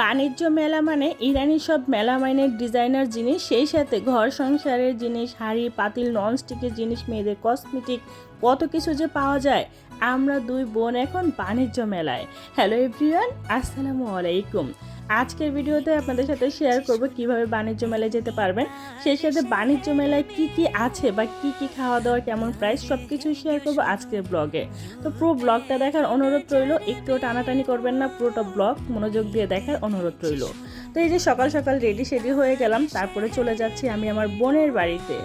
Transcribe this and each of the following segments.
বাণিজ্য মেলা মানে ইরানি সব মেলা মাইনের ডিজাইনার জিনিস, সেই সাথে ঘর সংসারের জিনিস, হাঁড়ি, পাতিল, ননস্টিকের জিনিস, মেয়েদের কসমেটিক, কত কিছু যে পাওয়া যায়। আমরা দুই বোন এখন বাণিজ্য মেলায়। হ্যালো এভরিওয়ান আসসালামু আলাইকুম। আজকের ভিডিওতে আপনাদের সাথে শেয়ার করব কীভাবে বাণিজ্য মেলায় যেতে পারবেন। সেই সাথে বাণিজ্য মেলায় কি কি আছে বা কি কি খাওয়া দাওয়া কেমন প্রাইস সব কিছু শেয়ার করব আজকের ব্লগে তো পুরো ব্লগটা দেখার অনুরোধ রইল, একটুও টানাটানি করবেন না, পুরোটা ব্লগ মনোযোগ দিয়ে দেখার অনুরোধ রইল। তো এই যে সকাল সকাল রেডি সেডি হয়ে গেলাম, তারপরে চলে যাচ্ছি আমি আমার বোনের বাড়িতে।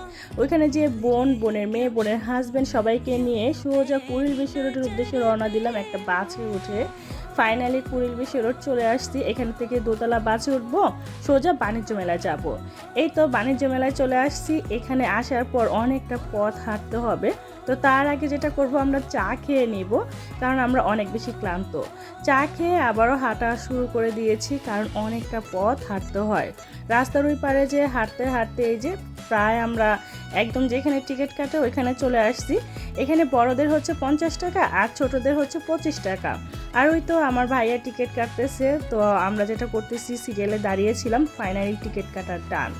ওইখানে যে বোন, বোনের মেয়ে, বোনের হাজব্যান্ড সবাইকে নিয়ে সোজা কুড়িল বেশি রোডের উদ্দেশ্যে রওনা দিলাম একটা বাসে উঠে। ফাইনালি কুড়িল বেশি রোড চলে আসছি। এখান থেকে দোতলা বাসে উঠবো, সোজা বাণিজ্য মেলায় যাব। এই তো বাণিজ্য মেলায় চলে আসছি। এখানে আসার পর অনেকটা পথ হাঁটতে হবে। তো তার আগে যেটা করব, আমরা চা খেয়ে নিব, কারণ আমরা অনেক বেশি ক্লান্ত। চা খেয়ে আবারও হাঁটা শুরু করে দিয়েছি, কারণ অনেকটা পথ হাঁটতে হয়। রাস্তার ওই পারে যে হাঁটতে হাঁটতে এই যে প্রায় আমরা একদম যেখানে টিকিট কাটে ওইখানে চলে আসছি। এখানে বড়দের হচ্ছে পঞ্চাশ টাকা আর ছোটদের হচ্ছে পঁচিশ টাকা। আর ওই তো আমার ভাইয়া টিকিট কাটতেছে, তো আমরা যেটা করতেছি সিরিয়ালে দাঁড়িয়েছিলাম ফাইনালি টিকিট কাটার টান।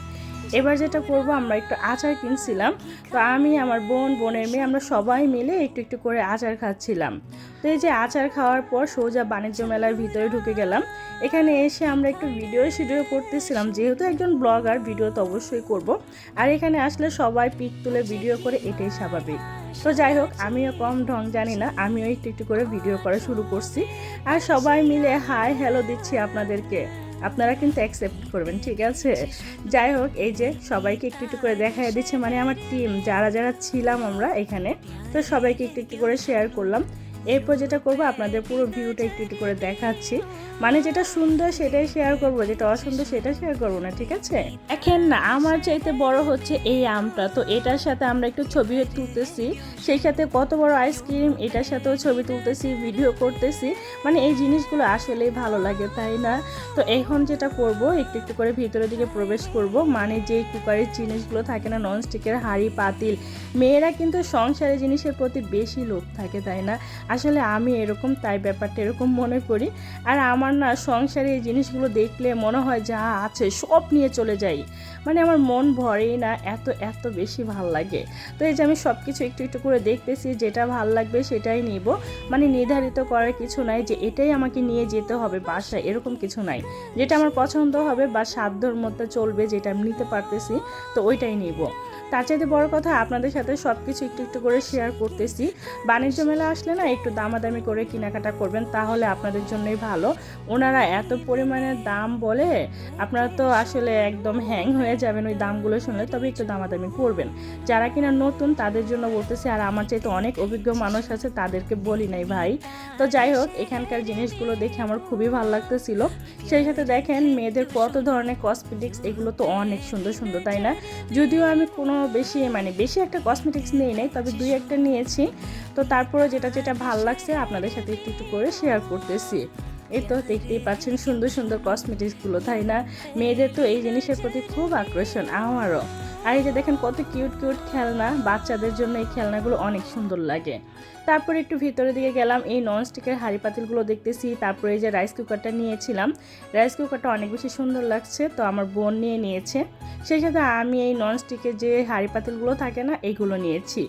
এবার যেটা করব, আমরা একটু আচার কিনছিলাম। তো আমি, আমার বোন, বোনের মেয়ে, আমরা সবাই মিলে একটু একটু করে আচার খাচ্ছিলাম। তো এই যে আচার খাওয়ার পর সোজা বাণিজ্য মেলার ভিতরে ঢুকে গেলাম। এখানে এসে আমরা একটু ভিডিও শিডিও করতেছিলাম। যেহেতু একজন ব্লগার, ভিডিও তো অবশ্যই করব। আর এখানে আসলে সবাই পিক তুলে ভিডিও করে, এটাই স্বাভাবিক। তো যাই হোক, আমিও কম ঢং জানি না, আমিও একটু একটু করে ভিডিও করা শুরু করছি। আর সবাই মিলে হাই, হ্যালো দিচ্ছি আপনাদেরকে। আপনারা কিন্তু অ্যাকসেপ্ট করবেন, ঠিক আছে? যাই হোক, এই যে সবাইকে একটু একটু করে দেখা দিচ্ছে মানে আমার টিম যারা যারা ছিলাম আমরা এখানে, তো সবাইকে একটু একটু করে শেয়ার করলাম। এরপর যেটা করব, আপনাদের পুরো ভিউটা একটু একটু করে দেখাচ্ছি। মানে যেটা সুন্দর সেটাই শেয়ার করব, যেটা অসুন্দর সেটা শেয়ার করব না, ঠিক আছে? দেখেন না, আমার চাইতে বড় হচ্ছে এই আমটা। তো এটার সাথে আমরা একটু ছবি তুলতেছি, সেই সাথে কত বড় আইসক্রিম এটার সাথেও ছবি তুলতেছি ভিডিও করতেছি। মানে এই জিনিসগুলো আসলেই ভালো লাগে, তাই না? তো এখন যেটা করব, একটু একটু করে ভিতরের দিকে প্রবেশ করব। মানে যে কুকারের জিনিসগুলো থাকে না ননস্টিকের হাঁড়ি, পাতিল, মেয়েরা কিন্তু সংসারের জিনিসের প্রতি বেশি লোভ থাকে, তাই না? আসলে আমি এরকম তাই ব্যাপারটা এরকম মনে করি। আর আমার না সংসারে এই জিনিসগুলো দেখলে মনে হয় যা আছে সব নিয়ে চলে যাই। মানে আমার মন ভরেই না এত এত বেশি ভালো লাগে। তো এই যে আমি সব কিছু একটু একটু করে দেখতেছি যেটা ভালো লাগবে সেটাই নিব। মানে নির্ধারিত করার কিছু নাই যে এটাই আমাকে নিয়ে যেতে হবে বাসায়, এরকম কিছু নাই। যেটা আমার পছন্দ হবে বা সাধ্যর মধ্যে চলবে যেটা আমি নিতে পারতেছি, তো ওইটাই নিব। তার চাইতে বড় কথা আপনাদের সাথে সব কিছু একটু একটু করে শেয়ার করতেছি। বাণিজ্য মেলা আসলে না একটু দামাদামি করে কেনাকাটা করবেন, তাহলে আপনাদের জন্যই ভালো। ওনারা এত পরিমাণে দাম বলে, আপনারা তো আসলে একদম হ্যাং হয়ে যাবেন ওই দামগুলো শুনলে, তবে একটু দামাদামি করবেন। যারা কিনা নতুন, তাদের জন্য বলতেছি, আর আমার চাইতে অনেক অভিজ্ঞ মানুষ আছে, তাদেরকে বলি নাই ভাই। তো যাই হোক, এখানকার জিনিসগুলো দেখে আমার খুবই ভালো লাগতেছিল। সেই সাথে দেখেন, মেয়েদের কত ধরনের কসমেটিক্স এগুলো তো অনেক সুন্দর সুন্দর, তাই না? যদিও আমি কোনো বেশি মানে বেশি একটা কসমেটিক্স নিয়ে নেই, তবে দুই একটা নিয়েছি। তো তারপরে যেটা যেটা ভালো লাগছে, আপনাদের সাথে একটু একটু করে শেয়ার করতেছি। এই তো দেখতেই পাচ্ছেন, সুন্দর সুন্দর কসমেটিক্সগুলো তাই না? মেয়েদের তো এই জিনিসের প্রতি খুব আকর্ষণ, আমারও। আর এই যে দেখেন কত কিউট কিউট খেলনা। বাচ্চাদের জন্য এই খেলনাগুলো অনেক সুন্দর লাগে। তারপরে একটু ভিতরের দিকে গেলাম, এই ননস্টিকের হাঁড়ি পাতিলগুলো দেখতেছি। তারপরে এই যে রাইস কুকারটা নিয়েছিলাম। রাইস কুকারটা অনেক বেশি সুন্দর লাগছে, তো আমার বোন নিয়ে নিয়েছে। সেই সাথে আমি এই ননস্টিকের যে হাঁড়ি পাতিলগুলো থাকে না এইগুলো নিয়েছি।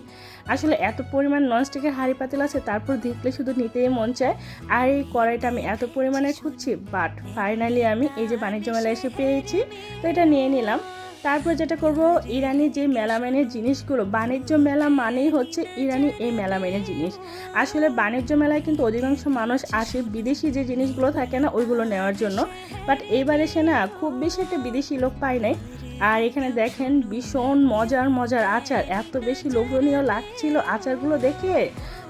আসলে এত পরিমাণ ননস্টিকের হাঁড়ি পাতিল আছে, তারপর দেখলে শুধু নিতেই মন চায়। আর এই কড়াইটা আমি এত পরিমাণে খুঁজছি বাট ফাইনালি আমি এই যে বাণিজ্য মেলায় এসে পেয়েছি। তো এটা নিয়ে নিলাম। তারপর যেটা করব, ইরানি যে মেলামেনের জিনিসগুলো, বাণিজ্য মেলা মানেই হচ্ছে ইরানি এই মেলামেনের জিনিস। আসলে বাণিজ্য মেলায় কিন্তু অধিকাংশ মানুষ আসে, বিদেশি যে জিনিসগুলো থাকে না, ওইগুলো নেওয়ার জন্য। বাট এইবার এসে না, খুব বেশি একটা বিদেশি লোক পায় নাই। আর এখানে দেখেন ভীষণ মজার মজার আচার। এত বেশি লোভনীয় লাগছিল আচারগুলো দেখে।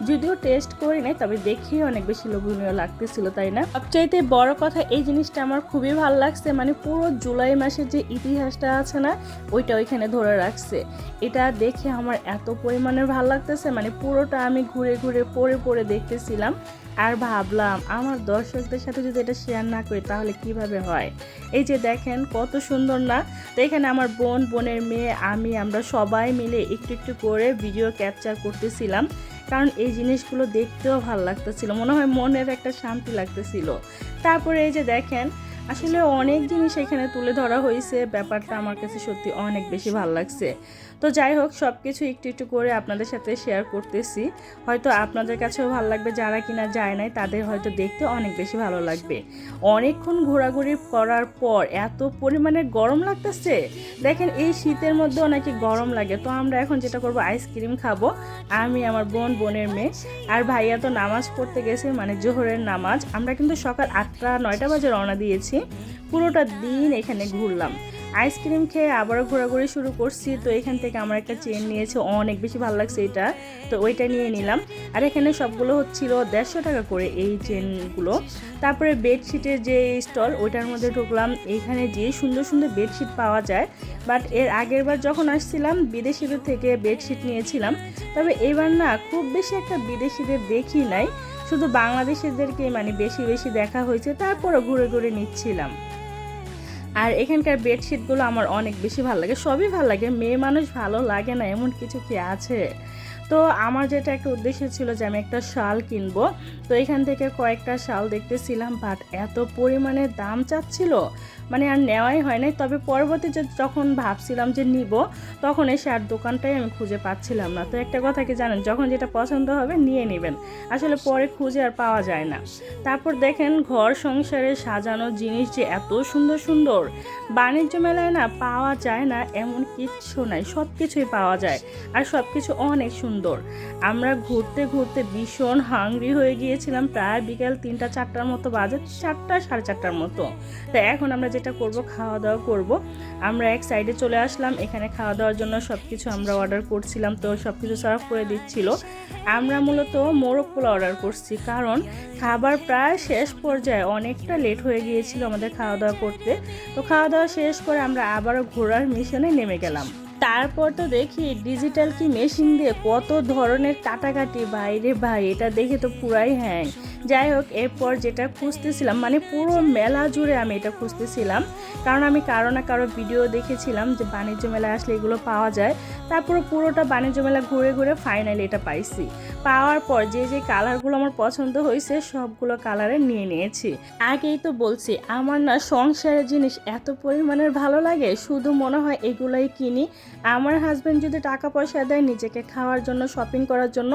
যদিও টেস্ট করি নাই, তবে দেখেই অনেক বেশি লোভনীয় লাগতেছিল, তাই না? সবচাইতে বড় কথা, এই জিনিসটা আমার খুবই ভালো লাগছে। মানে পুরো জুলাই মাসের যে ইতিহাসটা আছে না, ওইটা ওইখানে ধরে রাখছে। এটা দেখে আমার এত পরিমাণে ভালো লাগতেছে। মানে পুরোটা আমি ঘুরে ঘুরে, পড়ে পড়ে দেখতেছিলাম। আর ভাবলাম আমার দর্শকদের সাথে যদি এটা শেয়ার না করি, তাহলে কীভাবে হয়? এই যে দেখেন কত সুন্দর না? তো এখানে আমার বোন, বোনের মেয়ে, আমি, আমরা সবাই মিলে একটু একটু করে ভিডিও ক্যাপচার করতেছিলাম। কারণ এই জিনিসগুলো দেখতেও ভালো লাগতেছিল, মনে হয় মনের একটা শান্তি লাগতেছিল। তারপরে এই যে দেখেন, আসলে অনেক জিনিস এখানে তুলে ধরা হয়েছে। ব্যাপারটা আমার কাছে সত্যি অনেক বেশি ভালো লাগছে। তো যাই হোক সব কিছু একটু একটু করে আপনাদের সাথে শেয়ার করতেছি। হয়তো আপনাদের কাছেও ভালো লাগবে, যারা কিনা যায় নাই, তাদের হয়তো দেখতে অনেক বেশি ভালো লাগবে। অনেকক্ষণ ঘোরাঘুরি করার পর এত পরিমাণে গরম লাগতেছে। দেখেন, এই শীতের মধ্যেও নাকি গরম লাগে। তো আমরা এখন যেটা করব আইসক্রিম খাব। আমি, আমার বোন, বোনের মেয়ে। আর ভাইয়া তো নামাজ পড়তে গেছে মানে জোহরের নামাজ। আমরা কিন্তু সকাল আটটা, নয়টা বাজে রওনা দিয়েছি। পুরোটা দিন এখানে ঘুরলাম। আইসক্রিম খেয়ে আবারও ঘোরাঘুরি শুরু করছি। তো এখান থেকে আমার একটা চেন নিয়েছে, অনেক বেশি ভালো লাগছে এটা। তো ওইটা নিয়ে নিলাম। আর এখানে সবগুলো হচ্ছিল দেড়শো টাকা করে এই চেনগুলো তারপরে বেডশিটের যে স্টল ওইটার মধ্যে ঢুকলাম। এখানে যে সুন্দর সুন্দর বেডশিট পাওয়া যায়। বাট এর আগের বার যখন আসছিলাম, বিদেশিদের থেকে বেডশিট নিয়েছিলাম। তবে এবার না, খুব বেশি একটা বিদেশিদের দেখি নাই। শুধু বাংলাদেশিদেরকেই মানে বেশি বেশি দেখা হয়েছে। তারপরে ঘুরে ঘুরে নিচ্ছিলাম। আর এখানকার বেডশিটগুলো আমার অনেক বেশি ভালো লাগে। সবই ভালো লাগে। মেয়ে মানুষ ভালো লাগে না, এমন কিছু কি আছে? তো আমার যেটা একটা উদ্দেশ্য ছিল যে আমি একটা শাল কিনবো। তো এখান থেকে কয়েকটা শাল দেখতেছিলাম বাট এত পরিমাণে দাম চাচ্ছিল মানে আর নেওয়াই হয় নাই। তবে পরবর্তীতে যখন ভাবছিলাম যে নিব, তখন এই শার্ট দোকানটাই আমি খুঁজে পাচ্ছিলাম না। তো একটা কথা কি জানেন, যখন যেটা পছন্দ হবে নিয়ে নেবেন। আসলে পরে খুঁজে আর পাওয়া যায় না। তারপর দেখেন ঘর সংসারে সাজানো জিনিস যে এত সুন্দর সুন্দর। বাণিজ্য মেলায় না পাওয়া যায় না, এমন কিচ্ছু নাই সব কিছুই পাওয়া যায়। আর সব কিছু অনেক সুন্দর। আমরা ঘুরতে ঘুরতে ভীষণ হাংরি হয়ে গিয়েছিলাম প্রায় বিকেল তিনটা চারটার মতো বাজে, চারটা, সাড়ে চারটার মতো। তো এখন আমরা যেটা করব, খাওয়া দাওয়া করব। আমরা এক সাইডে চলে আসলাম, এখানে খাওয়া দাওয়ার জন্য সব কিছু আমরা অর্ডার করছিলাম, তো সব কিছু সার্ভ করে দিচ্ছিল। আমরা মূলত মোরগ পোলা অর্ডার করছি, কারণ খাবার প্রায় শেষ পর্যায়ে অনেকটা লেট হয়ে গিয়েছিল আমাদের খাওয়া দাওয়া করতে। তো খাওয়া দাওয়া শেষ করে আমরা আবারও ঘোরার মিশনে নেমে গেলাম। তারপর তো দেখি ডিজিটাল কি মেশিন দিয়ে কত ধরনের কাটাকাটি বাইরে ভাই, এটা দেখে তো পুরাই হ্যাং যাই হোক, এরপর যেটা খুঁজতেছিলাম মানে পুরো মেলা জুড়ে আমি এটা খুঁজতেছিলাম। কারণ আমি কারও না কারও ভিডিও দেখেছিলাম যে বাণিজ্য মেলায় আসলে এগুলো পাওয়া যায়। তারপরে পুরোটা বাণিজ্য মেলা ঘুরে ঘুরে ফাইনালি এটা পাইছি। পাওয়ার পর যে যে কালারগুলো আমার পছন্দ হয়েছে সবগুলো কালারে নিয়ে নিয়েছি। আগেই তো বলছি, আমার না সংসারের জিনিস এত পরিমাণের ভালো লাগে, শুধু মনে হয় এগুলাই কিনি। আমার হাজব্যান্ড যদি টাকা পয়সা দেয় নিজেকে খাওয়ার জন্য শপিং করার জন্য,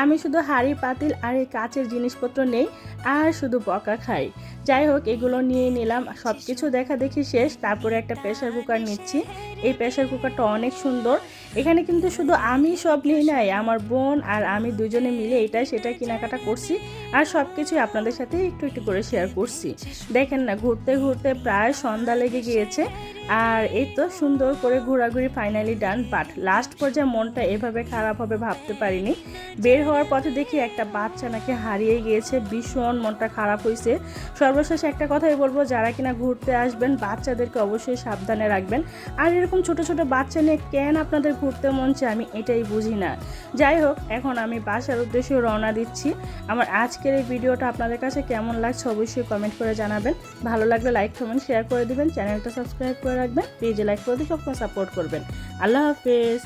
আমি শুধু হাড়ি, পাতিল আর এই কাচের জিনিসপত্র নেই, আর শুধু বকা খাই। যাই হোক, এগুলো নিয়ে নিলাম সব কিছু দেখা দেখি শেষ, তারপরে একটা প্রেশার কুকার নিচ্ছি। এই প্রেশার কুকারটা অনেক সুন্দর। এখানে কিন্তু শুধু আমি সব নিয়ে নাই, আমার বোন আর আমি দুজনে মিলে এটা সেটা কেনাকাটা করছি। আর সব কিছুই আপনাদের সাথে একটু একটু করে শেয়ার করছি। দেখেন না, ঘুরতে ঘুরতে প্রায় সন্ধ্যা লেগে গিয়েছে। আর এই তো সুন্দর করে ঘোরাঘুরি ফাইনালি ডান বাট লাস্ট পর্যায়ে মনটা এভাবে খারাপ হবে ভাবতে পারিনি। বের হওয়ার পথে দেখি একটা বাচ্চা নাকি হারিয়ে গিয়েছে, ভীষণ মনটা খারাপ হয়েছে সর্বশেষ একটা কথাই বলব, যারা কিনা ঘুরতে আসবেন, বাচ্চাদেরকে অবশ্যই সাবধানে রাখবেন। আর এরকম ছোট ছোট বাচ্চা নিয়ে কেন আপনাদের ঘুরতে মন চায় আমি এটাই বুঝি না। যাই হোক, এখন আমি বাসার উদ্দেশ্যে রওনা দিচ্ছি। আমার আজকের এই ভিডিওটা আপনাদের কাছে কেমন লাগছে অবশ্যই কমেন্ট করে জানাবেন। ভালো লাগলে লাইক কমেন্ট শেয়ার করে দেবেন। চ্যানেলটা সাবস্ক্রাইব করে রাখবেন। পেজে লাইক করে দিয়ে সবসময় সাপোর্ট করবেন। আল্লাহ হাফেজ।